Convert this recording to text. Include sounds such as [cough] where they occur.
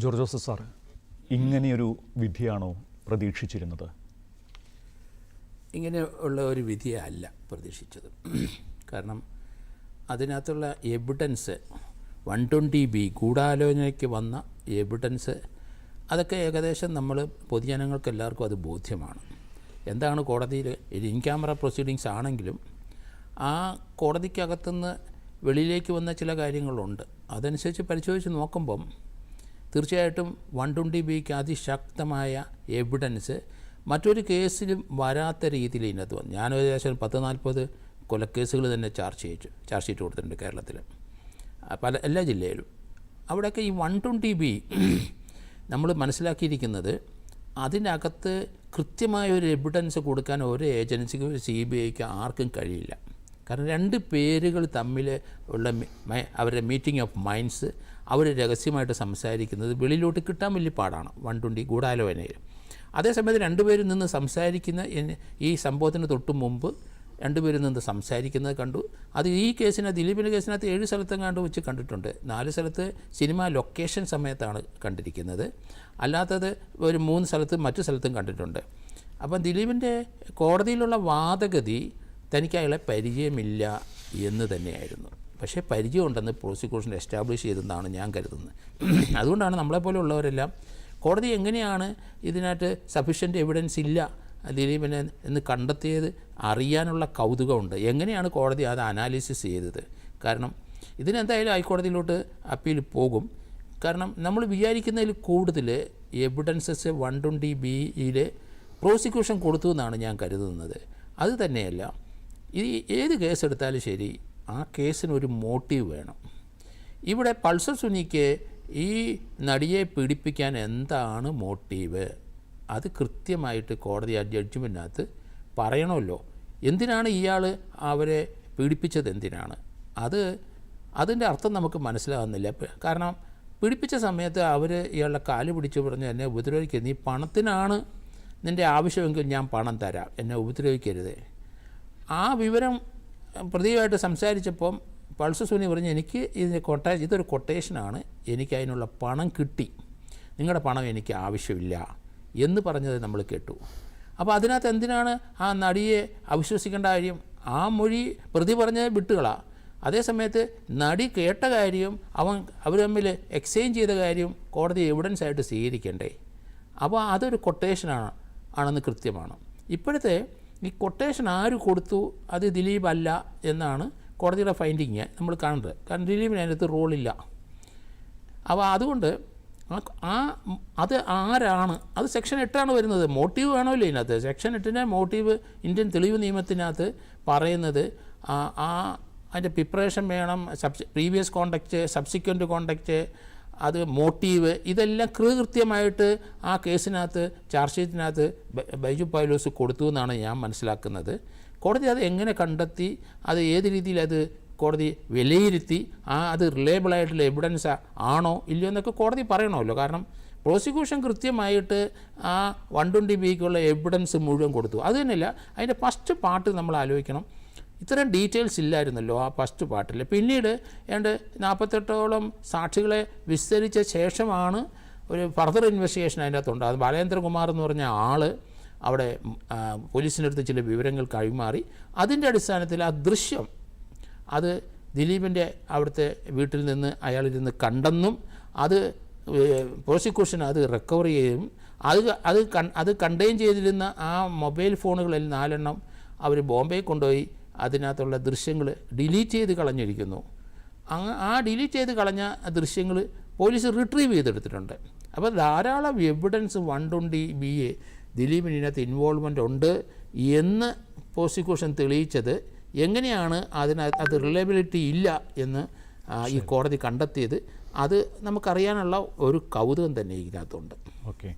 George Joseph sir. ഇങ്ങനെയൊരു വിധിയാണോ പ്രതീക്ഷിച്ചിരുന്നത്? ഇങ്ങനെ ഉള്ള ഒരു വിധിയല്ല പ്രതീക്ഷിച്ചത്. കാരണം അതിനകത്തുള്ള എവിഡൻസ് വൺ ട്വന്റി ബി ഗൂഢാലോചനയ്ക്ക് വന്ന എവിഡൻസ് അതൊക്കെ ഏകദേശം നമ്മൾ പൊതുജനങ്ങൾക്ക് എല്ലാവർക്കും അത് ബോധ്യമാണ്. എന്താണ് കോടതിയിൽ ഇൻ ക്യാമറ പ്രൊസീഡിങ്സ് ആണെങ്കിലും ആ കോടതിക്കകത്തുനിന്ന് വെളിയിലേക്ക് വന്ന ചില കാര്യങ്ങളുണ്ട്. അതനുസരിച്ച് പരിശോധിച്ച് നോക്കുമ്പം തീർച്ചയായിട്ടും വൺ ട്വന്റി ബിക്ക് അതിശക്തമായ എവിഡൻസ് മറ്റൊരു കേസിലും വരാത്ത രീതിയിൽ ഇതിനകത്ത് വന്നു. ഞാൻ ഏകദേശം പത്ത് നാൽപ്പത് കൊലക്കേസുകൾ തന്നെ ചാർജ് ചെയ്യിച്ചു ചാർജ് ഷീറ്റ് കൊടുത്തിട്ടുണ്ട് കേരളത്തിൽ. പല എല്ലാ ജില്ലയിലും. അവിടെയൊക്കെ ഈ വൺ ട്വന്റി ബി [clears throat] നമ്മൾ മനസ്സിലാക്കിയിരിക്കുന്നത് അതിനകത്ത് കൃത്യമായ ഒരു എവിഡൻസ് കൊടുക്കാൻ ഒരു ഏജൻസിക്കും സി ബി ഐക്ക് ആർക്കും കഴിയില്ല. കാരണം രണ്ട് പേരുകൾ തമ്മിൽ ഉള്ള അവരുടെ മീറ്റിംഗ് ഓഫ് മൈൻഡ്സ് അവർ രഹസ്യമായിട്ട് സംസാരിക്കുന്നത് വെളിയിലോട്ട് കിട്ടാൻ വലിയ പാടാണ്. വൺ ട്വന്റി ഗൂഢാലോചനയിൽ അതേസമയത്ത് രണ്ടുപേരും നിന്ന് സംസാരിക്കുന്ന ഈ സംഭവത്തിന് തൊട്ട് മുമ്പ് രണ്ടുപേരും നിന്ന് സംസാരിക്കുന്നത് കണ്ടു. അത് ഈ കേസിനകത്ത് ദിലീപിന്റെ കേസിനകത്ത് ഏഴ് സ്ഥലത്തെങ്ങാണ്ട് വെച്ച് കണ്ടിട്ടുണ്ട്. നാല് സ്ഥലത്ത് സിനിമ ലൊക്കേഷൻ സമയത്താണ് കണ്ടിരിക്കുന്നത്. അല്ലാത്തത് ഒരു മൂന്ന് സ്ഥലത്ത് മറ്റു സ്ഥലത്തും കണ്ടിട്ടുണ്ട്. അപ്പം ദിലീപിന്റെ കോടതിയിലുള്ള വാദഗതി തനിക്ക് അയാളെ പരിചയമില്ല എന്ന് തന്നെയായിരുന്നു. പക്ഷേ പരിചയമുണ്ടെന്ന് പ്രോസിക്യൂഷൻ എസ്റ്റാബ്ലിഷ് ചെയ്തെന്നാണ് ഞാൻ കരുതുന്നത്. അതുകൊണ്ടാണ് നമ്മളെപ്പോലുള്ളവരെല്ലാം കോടതി എങ്ങനെയാണ് ഇതിനകത്ത് സഫീഷ്യന്റ് എവിഡൻസ് ഇല്ല ദിലീപിനെ എന്ന് കണ്ടെത്തിയത് അറിയാനുള്ള കൗതുകമുണ്ട്. എങ്ങനെയാണ് കോടതി അത് അനാലിസിസ് ചെയ്തത്? കാരണം ഇതിനെന്തായാലും ഹൈക്കോടതിയിലോട്ട് അപ്പീൽ പോകും. കാരണം നമ്മൾ വിചാരിക്കുന്നതിൽ കൂടുതൽ എവിഡൻസസ് വൺ ട്വന്റി ബിയിൽ പ്രോസിക്യൂഷൻ കൊടുത്തു എന്നാണ് ഞാൻ കരുതുന്നത്. അത് തന്നെയല്ല ഈ ഏത് കേസെടുത്താലും ശരി ആ കേസിന് ഒരു മോട്ടീവ് വേണം. ഇവിടെ പൾസർ സുനിക്ക് ഈ നടിയെ പീഡിപ്പിക്കാൻ എന്താണ് മോട്ടീവ്? അത് കൃത്യമായിട്ട് കോടതി ആ ജഡ്ജ്മെന്റിനകത്ത് പറയണമല്ലോ. എന്തിനാണ് ഇയാൾ അവരെ പീഡിപ്പിച്ചത് എന്തിനാണ്? അത് അതിന്റെ അർത്ഥം നമുക്ക് മനസ്സിലാകുന്നില്ല കാരണം പീഡിപ്പിച്ച സമയത്ത് അവർ ഇയാളുടെ കാൽ പിടിച്ച് പറഞ്ഞ് എന്നെ ഉപദ്രവിക്കരുത്. നീ പണത്തിനാണ് നിന്റെ ആവശ്യമെങ്കിൽ ഞാൻ പണം തരാം. എന്നെ ഉപദ്രവിക്കരുത്. ആ വിവരം പ്രതിയുമായിട്ട് സംസാരിച്ചപ്പം പൾസ് സുനി പറഞ്ഞു എനിക്ക് ഇതിന് കൊട്ടേ ഇതൊരു കൊട്ടേഷനാണ് എനിക്ക് അതിനുള്ള പണം കിട്ടി. നിങ്ങളുടെ പണം എനിക്ക് ആവശ്യമില്ല എന്ന് പറഞ്ഞത് നമ്മൾ കേട്ടു. അപ്പോൾ അതിനകത്ത് എന്തിനാണ് ആ നടിയെ അവിശ്വസിക്കേണ്ട കാര്യം? ആ മൊഴി പ്രതി പറഞ്ഞത് വിട്ടുകളാ. അതേസമയത്ത് നടി കേട്ട കാര്യം അവൻ അവർ തമ്മിൽ എക്സ്ചേഞ്ച് ചെയ്ത കാര്യം കോടതി എവിഡൻസ് ആയിട്ട് സ്വീകരിക്കണ്ടേ. അപ്പോൾ അതൊരു കൊട്ടേഷനാണ് ആണെന്ന് കൃത്യമാണ്. ഇപ്പോഴത്തെ ഈ കൊട്ടേഷൻ ആര് കൊടുത്തു? അത് ദിലീപ് അല്ല എന്നാണ് കോടതിയുടെ ഫൈൻഡിങ് നമ്മൾ കാണുന്നത്. കാരണം ദിലീപിന് അതിനകത്ത് റോളില്ല അപ്പോൾ അതുകൊണ്ട് ആ അത് ആരാണ്? അത് സെക്ഷൻ എട്ടാണ് വരുന്നത്. മോട്ടീവ് വേണമല്ലോ ഇതിനകത്ത്. സെക്ഷൻ എട്ടിന്റെ മോട്ടീവ് ഇന്ത്യൻ തെളിവ് നിയമത്തിനകത്ത് പറയുന്നത് ആ അതിന്റെ പ്രിപ്പറേഷൻ വേണം subs previous contact subsequent contact അത് മോട്ടീവ് ഇതെല്ലാം കൃത്യമായിട്ട് ആ കേസിനകത്ത് ചാർജ് ഷീറ്റിനകത്ത് ബൈജു പൈലോസ് കൊടുത്തു എന്നാണ് ഞാൻ മനസ്സിലാക്കുന്നത്. കോടതി അത് എങ്ങനെ കണ്ടെത്തി അത് ഏത് രീതിയിൽ അത് കോടതി വിലയിരുത്തി ആ അത് റിലയബിൾ ആയിട്ടുള്ള എവിഡൻസ് ആണോ ഇല്ലയോ എന്നൊക്കെ കോടതി പറയണമല്ലോ. കാരണം പ്രോസിക്യൂഷൻ കൃത്യമായിട്ട് ആ വൺ ട്വന്റി ബിക്കുള്ള എവിഡൻസ് മുഴുവൻ കൊടുത്തു. അത് തന്നെയല്ല അതിന്റെ ഫസ്റ്റ് പാർട്ട് നമ്മൾ ആലോചിക്കണം. ഇത്തരം ഡീറ്റെയിൽസ് ഇല്ലായിരുന്നല്ലോ ആ ഫസ്റ്റ് പാർട്ടിൽ പിന്നീട് ഏണ്ട് നാൽപ്പത്തെട്ടോളം സാക്ഷികളെ വിസ്തരിച്ച ശേഷമാണ് ഒരു ഫർദർ ഇൻവെസ്റ്റിഗേഷൻ അതിന്റെ അകത്തുണ്ട് അത് ബാലേന്ദ്രകുമാർ എന്ന് പറഞ്ഞ ആൾ അവിടെ പോലീസിനടുത്ത് ചില വിവരങ്ങൾ കൈമാറി. അതിന്റെ അടിസ്ഥാനത്തിൽ ആ ദൃശ്യം അത് ദിലീപിന്റെ അവിടുത്തെ വീട്ടിൽ നിന്ന് അയാളിരുന്ന് കണ്ടെന്നും അത് പ്രോസിക്യൂഷൻ അത് റിക്കവർ ചെയ്യും. അത് അത് അത് കണ്ടെയ്ൻ ചെയ്തിരുന്ന ആ മൊബൈൽ ഫോണുകളിൽ നാലെണ്ണം അവർ ബോംബെ കൊണ്ടുപോയി. അതിനകത്തുള്ള ദൃശ്യങ്ങൾ ഡിലീറ്റ് ചെയ്ത് കളഞ്ഞിരിക്കുന്നു. ആ ഡിലീറ്റ് ചെയ്ത് കളഞ്ഞ ദൃശ്യങ്ങൾ പോലീസ് റിട്രീവ് ചെയ്തെടുത്തിട്ടുണ്ട്. അപ്പോൾ ധാരാളം evidence one twenty B A ദിലീപിന് ഇതിനകത്ത് ഇൻവോൾവ്മെന്റ് ഉണ്ട് എന്ന് പ്രോസിക്യൂഷൻ തെളിയിച്ചത്. എങ്ങനെയാണ് അതിനകത്ത് അത് റിലയബിലിറ്റി ഇല്ല എന്ന് ഈ കോടതി കണ്ടെത്തിയത്. അത് നമുക്കറിയാനുള്ള ഒരു കൗതുകം തന്നെ ഇതിനകത്തുണ്ട്. ഓക്കെ.